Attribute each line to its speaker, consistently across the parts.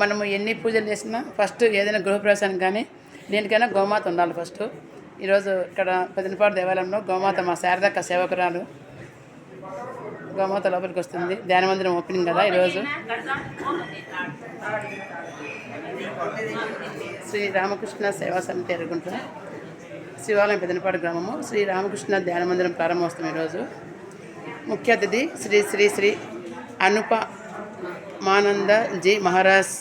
Speaker 1: మనము ఎన్ని పూజలు చేసినా ఫస్ట్ ఏదైనా గృహప్రవేశానికి కానీ దేనికైనా గోమాత ఉండాలి ఫస్ట్. ఈరోజు ఇక్కడ పెదనపాడు దేవాలయంలో గోమాత మా శారదక్క సేవకురాలు గోమాత లోపలికి వస్తుంది. ధ్యాన మందిరం ఓపెనింగ్ కదా ఈరోజు. శ్రీ రామకృష్ణ సేవా సమితి ఎరుగుంట శివాలయం పెదనపాడు గ్రామము. శ్రీ రామకృష్ణ ధ్యాన మందిరం ప్రారంభోత్సవం ఈరోజు. ముఖ్య అతిథి శ్రీ శ్రీ శ్రీ అనుప మానంద జీ మహారాజ్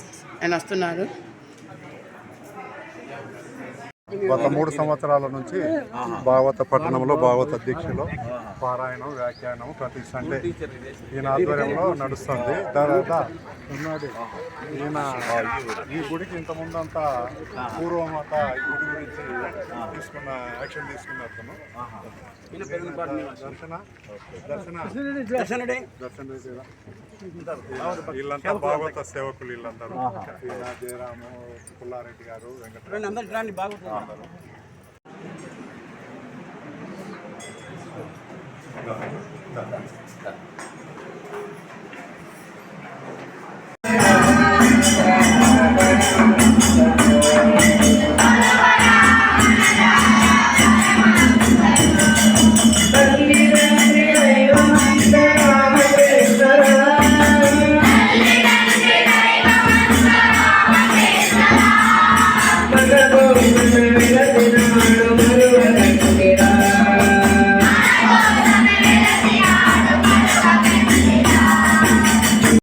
Speaker 1: అని వస్తున్నారు.
Speaker 2: గత మూడు సంవత్సరాల నుంచి భాగవత పట్టణంలో భాగవత దీక్షలో పారాయణం వ్యాఖ్యానం ప్రతి సండే ఈయన ఆధ్వర్యంలో నడుస్తుంది. తర్వాత ఈయన ఈ గుడికి ఇంత ముందంతా పూర్వం అంతా ఈ గుడి గురించి తీసుకున్న యాక్షన్ తీసుకున్న అతను. దర్శన దర్శన దర్శన? వీళ్ళంతా భాగవత సేవకులు వీళ్ళందరూ. ఈయన జయరాము పుల్లారెడ్డి గారు なんだろう。